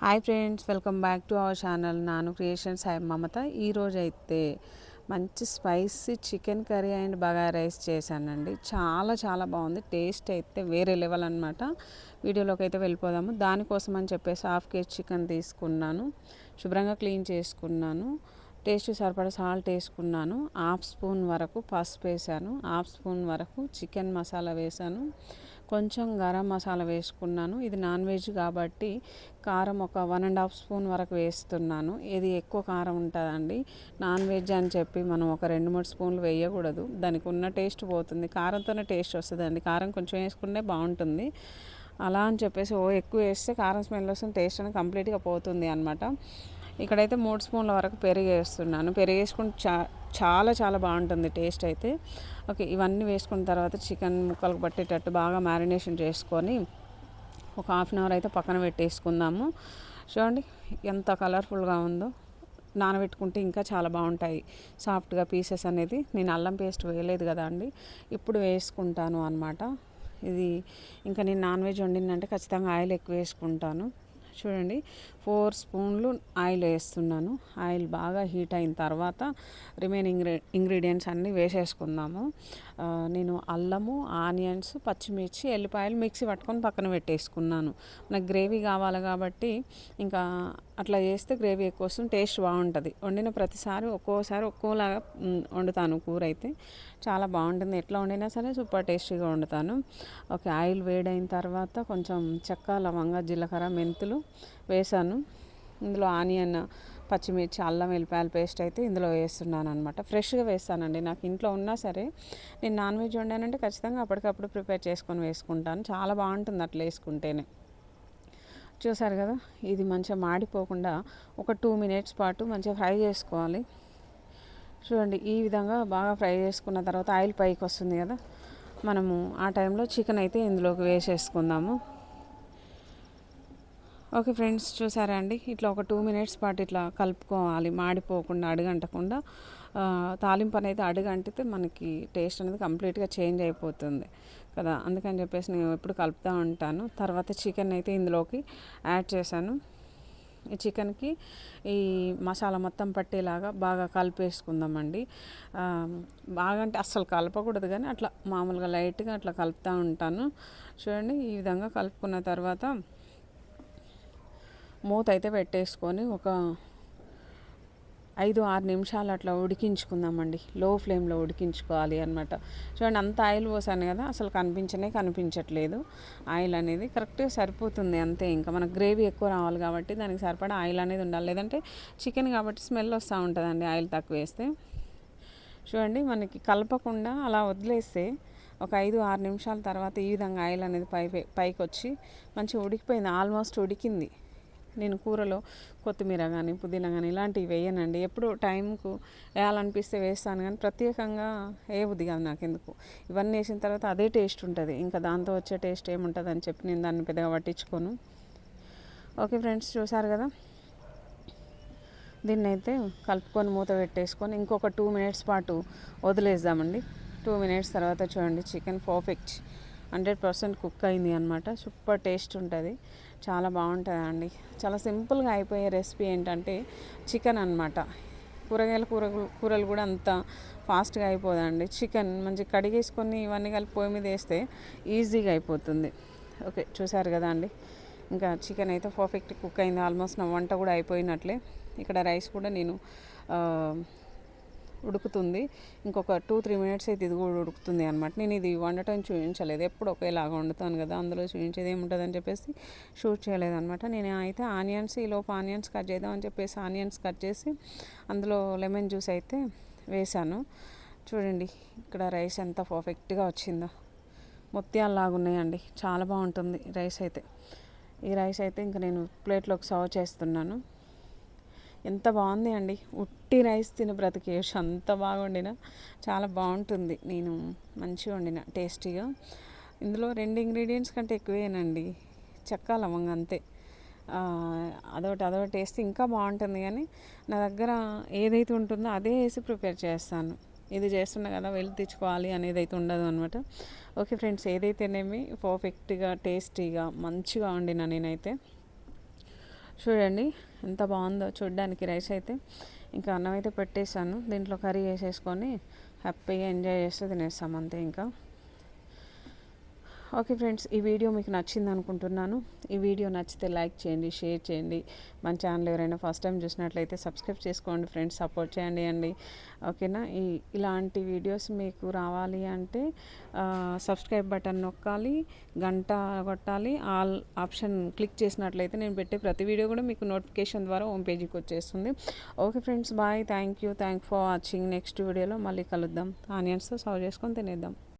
Hi friends welcome back to our channel Nanu creations. Hi Mamata. ఈరోజు అయితే మంచి spicy chicken curry and బగా rice చేశానండి. చాలా చాలా బాగుంది. టేస్ట్ అయితే వేరే లెవెల్ అనమాట వీడియోలోకి అయితే వెళ్ళిపోదాము. దానికోసం అని చెప్పేసి హాఫ్ కేజీ చికెన్ తీసుకున్నాను. శుభ్రంగా క్లీన్ చేసుకున్నాను. టేస్ట్ సరిపడా సాల్ట్ వేసుకున్నాను. హాఫ్ స్పూన్ వరకు పసుపు వేసాను హాఫ్ స్పూన్ వరకు చికెన్ మసాలా వేసాను కొంచెం గరం మసాలా వేసుకున్నాను. ఇది నాన్ వెజ్ కాబట్టి కారం ఒక వన్ అండ్ హాఫ్ స్పూన్ వరకు వేస్తున్నాను. ఇది ఎక్కువ కారం ఉంటుందండి. నాన్ వెజ్ అని చెప్పి మనం ఒక రెండు మూడు స్పూన్లు వేయకూడదు. దానికి ఉన్న టేస్ట్ పోతుంది. కారంతోనే టేస్ట్ వస్తుందండి. కారం కొంచెం వేసుకుంటే బాగుంటుంది. అలా అని చెప్పేసి ఓ ఎక్కువ వేస్తే కారం స్మెల్ వస్తుంది టేస్ట్ అనేది కంప్లీట్గా పోతుంది అనమాట ఇక్కడైతే మూడు స్పూన్ల వరకు పెరుగు వేస్తున్నాను పెరుగు వేసుకుని చా చాలా చాలా బాగుంటుంది టేస్ట్ అయితే. ఓకే ఇవన్నీ వేసుకున్న తర్వాత చికెన్ ముక్కలకు పట్టేటట్టు బాగా మ్యారినేషన్ చేసుకొని ఒక హాఫ్ అన్ అవర్ అయితే పక్కన పెట్టేసుకుందాము. చూడండి ఎంత కలర్ఫుల్గా ఉందో. నానబెట్టుకుంటే ఇంకా చాలా బాగుంటాయి సాఫ్ట్గా పీసెస్ అనేది. నేను అల్లం పేస్ట్ వేయలేదు కదా అండి. ఇప్పుడు వేసుకుంటాను అనమాట ఇది ఇంకా నేను నాన్ వెజ్ వండిందంటే ఖచ్చితంగా ఆయిల్ ఎక్కువ వేసుకుంటాను. చూడండి. ఫోర్ స్పూన్లు ఆయిల్ వేస్తున్నాను. ఆయిల్ బాగా హీట్ అయిన తర్వాత రిమైనింగ్ ఇంగ్రీడియంట్స్ అన్నీ వేసేసుకుందాము. నేను అల్లము ఆనియన్స్ పచ్చిమిర్చి ఎల్లిపాయలు మిక్సీ పట్టుకొని పక్కన పెట్టేసుకున్నాను. నాకు గ్రేవీ కావాలి కాబట్టి ఇంకా అట్లా చేస్తే గ్రేవీ ఎక్కువ వస్తుంది టేస్ట్ బాగుంటుంది. వండిన ప్రతిసారి ఒక్కోసారి ఒక్కోలాగా వండుతాను కూర అయితే. చాలా బాగుంటుంది. ఎట్లా వండినా సరే సూపర్ టేస్టీగా వండుతాను. ఓకే ఆయిల్ వేడైన తర్వాత కొంచెం చెక్క లవంగా జీలకర్ర మెంతులు వేసాను. ఇందులో ఆనియన్ పచ్చిమిర్చి అల్లం వెల్లిపాయల పేస్ట్ అయితే ఇందులో వేస్తున్నాను అనమాట ఫ్రెష్గా వేస్తానండి. నాకు ఇంట్లో ఉన్నా సరే నేను నాన్ వెజ్ వండానంటే ఖచ్చితంగా అప్పటికప్పుడు ప్రిపేర్ చేసుకొని వేసుకుంటాను. చాలా బాగుంటుంది అట్లా వేసుకుంటేనే. చూసారు కదా ఇది మంచిగా మాడిపోకుండా ఒక టూ మినిట్స్ పాటు మంచిగా ఫ్రై చేసుకోవాలి. చూడండి ఈ విధంగా బాగా ఫ్రై చేసుకున్న తర్వాత ఆయిల్ పైకి వస్తుంది కదా మనము ఆ టైంలో చికెన్ అయితే ఇందులోకి వేసేసుకుందాము. ఓకే ఫ్రెండ్స్ చూసారా అండి? ఇట్లా ఒక టూ మినిట్స్ పాటు ఇట్లా కలుపుకోవాలి మాడిపోకుండా అడుగంటకుండా. తాలింపు అనేది అడుగంటితే మనకి టేస్ట్ అనేది కంప్లీట్గా చేంజ్ అయిపోతుంది కదా? అందుకని చెప్పేసి నేను ఎప్పుడు కలుపుతూ ఉంటాను. తర్వాత చికెన్ అయితే ఇందులోకి యాడ్ చేశాను. ఈ చికెన్కి ఈ మసాలా మొత్తం పట్టేలాగా బాగా కలిపేసుకుందామండి. బాగా అంటే అస్సలు కలపకూడదు కానీ అట్లా మామూలుగా లైట్గా అట్లా కలుపుతూ ఉంటాను. చూడండి ఈ విధంగా కలుపుకున్న తర్వాత మూత అయితే పెట్టేసుకొని ఒక ఐదు ఆరు నిమిషాలు అట్లా ఉడికించుకుందామండి. లో ఫ్లేమ్లో ఉడికించుకోవాలి అనమాట చూడండి అంత ఆయిల్ పోసాను కదా అసలు కనిపించనే కనిపించట్లేదు. ఆయిల్ అనేది కరెక్ట్గా సరిపోతుంది అంతే ఇంకా. మనకు గ్రేవీ ఎక్కువ రావాలి కాబట్టి దానికి సరిపడా ఆయిల్ అనేది ఉండాలి. లేదంటే చికెన్ కాబట్టి స్మెల్ వస్తూ ఉంటుందండి ఆయిల్ తక్కువ వేస్తే. చూడండి మనకి కలపకుండా అలా వదిలేస్తే ఒక ఐదు ఆరు నిమిషాల తర్వాత ఈ విధంగా ఆయిల్ అనేది పై పైకి వచ్చి మంచిగా ఉడికిపోయింది. ఆల్మోస్ట్ ఉడికింది. నేను కూరలో కొత్తిమీర కానీ పుదీనా కానీ ఇలాంటివి వేయనండి. ఎప్పుడు టైంకు వేయాలనిపిస్తే వేస్తాను కానీ ప్రత్యేకంగా ఏ కాదు నాకు ఎందుకు ఇవన్నీ వేసిన తర్వాత అదే టేస్ట్ ఉంటుంది. ఇంకా దాంతో వచ్చే టేస్ట్ ఏముంటుంది అని చెప్పి నేను దాన్ని పెద్దగా పట్టించుకోను. ఓకే ఫ్రెండ్స్ చూసారు కదా? దీన్ని అయితే కలుపుకొని మూత పెట్టేసుకొని ఇంకొక టూ మినిట్స్ పాటు వదిలేద్దామండి. టూ మినిట్స్ తర్వాత చూడండి chicken perfect hundred percent cook అయింది అనమాట సూపర్ టేస్ట్ ఉంటుంది. చాలా బాగుంటుంది అండి చాలా సింపుల్గా అయిపోయే రెసిపీ ఏంటంటే చికెన్ అనమాట కూరగాయల కూర కూరలు కూడా అంత ఫాస్ట్గా అయిపోదండి. చికెన్ మంచి కడిగేసుకొని ఇవన్నీ కలిపి పొయ్యి మీద వేస్తే ఈజీగా అయిపోతుంది. ఓకే చూసారు కదా అండి? ఇంకా చికెన్ అయితే పర్ఫెక్ట్ కుక్ అయింది. ఆల్మోస్ట్ నా వంట కూడా అయిపోయినట్లే. ఇక్కడ రైస్ కూడా నేను ఉడుకుతుంది. ఇంకొక టూ త్రీ మినిట్స్ అయితే ఇది కూడా ఉడుకుతుంది అనమాట నేను ఇది వండటం చూపించలేదు ఎప్పుడు ఒకేలాగా వండుతాను కదా అందులో చూపించేది ఏముంటుందని చెప్పేసి షూట్ చేయలేదనమాట నేను అయితే ఆనియన్స్ ఈలోపు ఆనియన్స్ కట్ చేద్దామని చెప్పేసి ఆనియన్స్ కట్ చేసి అందులో లెమన్ జ్యూస్ అయితే వేసాను చూడండి ఇక్కడ రైస్ ఎంత పర్ఫెక్ట్గా వచ్చిందో. ముత్యాలలాగా ఉన్నాయండి. చాలా బాగుంటుంది రైస్ అయితే. ఈ రైస్ అయితే ఇంకా నేను ప్లేట్లోకి సర్వ్ చేస్తున్నాను. ఎంత బాగుంది అండి. ఉట్టి రైస్ తిని బ్రతికేయచ్చు అంత బాగా వండిన చాలా బాగుంటుంది. నేను మంచిగా వండిన. టేస్టీగా. ఇందులో రెండు ఇంగ్రీడియంట్స్ కంటే ఎక్కువేనండి. చెక్క లవంగ అంతే. అదొకటి అదొకటి వేస్తే ఇంకా బాగుంటుంది కానీ నా దగ్గర ఏదైతే ఉంటుందో అదే వేసి ప్రిపేర్ చేస్తాను. ఇది చేస్తున్నా కదా వెళ్ళి తెచ్చుకోవాలి అనేది అయితే ఉండదు అనమాట ఓకే ఫ్రెండ్స్ ఏదైతేనేమి పర్ఫెక్ట్గా టేస్టీగా మంచిగా వండిన నేనైతే. చూడండి ఎంత బాగుందో చూడడానికి రైస్ అయితే. ఇంకా అన్నం అయితే పెట్టేశాను. దీంట్లో కర్రీ వేసేసుకొని హ్యాపీగా ఎంజాయ్ చేస్తే తినేస్తాం అంతే ఇంకా. ఓకే ఫ్రెండ్స్ ఈ వీడియో మీకు నచ్చింది అనుకుంటున్నాను. ఈ వీడియో నచ్చితే లైక్ చేయండి షేర్ చేయండి. మన ఛానల్ ఎవరైనా ఫస్ట్ టైం చూసినట్లయితే సబ్స్క్రైబ్ చేసుకోండి ఫ్రెండ్స్ సపోర్ట్ చేయండి అండి. ఓకేనా? ఈ ఇలాంటి వీడియోస్ మీకు రావాలి అంటే సబ్స్క్రైబ్ బటన్ నొక్కాలి గంట కొట్టాలి ఆల్ ఆప్షన్ క్లిక్ చేసినట్లయితే నేను పెట్టే ప్రతి వీడియో కూడా మీకు నోటిఫికేషన్ ద్వారా హోమ్ పేజీకి వచ్చేస్తుంది. Okay friends bye thank you thank for watching. Next వీడియోలో మళ్ళీ కలుద్దాం. ఆనియన్స్తో సర్వ్ చేసుకొని తినేద్దాం.